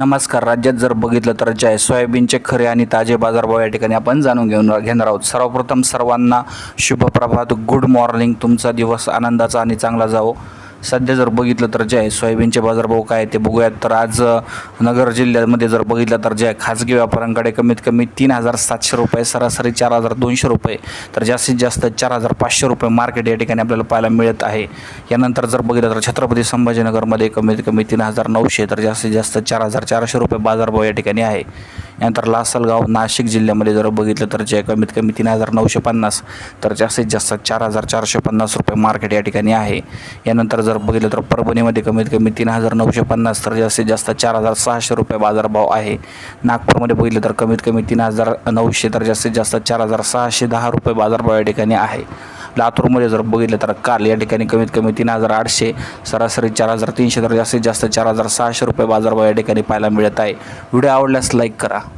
नमस्कार राज्यात जर बघितलं तर जय सोयाबीनचे खरे आणि ताजे बाजारभाव या ठिकाणी आपण जाणून घेऊन घेणार आहोत. सर्वप्रथम सर्वांना शुभप्रभात. Good morning. तुमचा दिवस आनंदाचा आणि चांगला जावो. सध्या जर बघितलं तर जे आहे सोयाबीनचे बाजारभाव काय आहे ते बघूयात. तर आज नगर जिल्ह्यामध्ये जर बघितलं तर जे आहे खाजगी व्यापाऱ्यांकडे कमीत कमी तीन हजार सातशे रुपये सरासरी चार हजार दोनशे रुपये तर जास्तीत जास्त चार हजार पाचशे रुपये मार्केट या ठिकाणी आपल्याला पाहायला मिळत आहे. यानंतर जर बघितलं तर छत्रपती संभाजीनगरमध्ये कमीत कमी तीन हजार नऊशे तर जास्तीत जास्त चार हजार चारशे रुपये बाजारभाव या ठिकाणी आहे. यानंतर लासलगाव नाशिक जिल्ह्यामध्ये जर बघितलं तर जे कमीत कमी तीन हजार नऊशे पन्नास तर जास्तीत जास्त चार हजार चारशे पन्नास रुपये मार्केट या ठिकाणी आहे. यानंतर जर बघितलं तर परभणीमध्ये कमीत कमी तीन हजार नऊशे पन्नास तर जास्तीत जास्त चार हजार सहाशे रुपये बाजारभाव आहे. नागपूरमध्ये बघितलं तर कमीत कमी तीन हजार नऊशे तर जास्तीत जास्त चार हजार सहाशे दहा रुपये बाजारभाव या ठिकाणी आहे. लातूरमध्ये जर बघितलं तर काल या ठिकाणी कमीत कमी तीन हजार आठशे सरासरी चार हजार तीनशे तर जास्तीत जास्त चार हजार सहाशे रुपये बाजारभाव या ठिकाणी पाहायला मिळत आहे. व्हिडिओ आवडल्यास लाईक करा.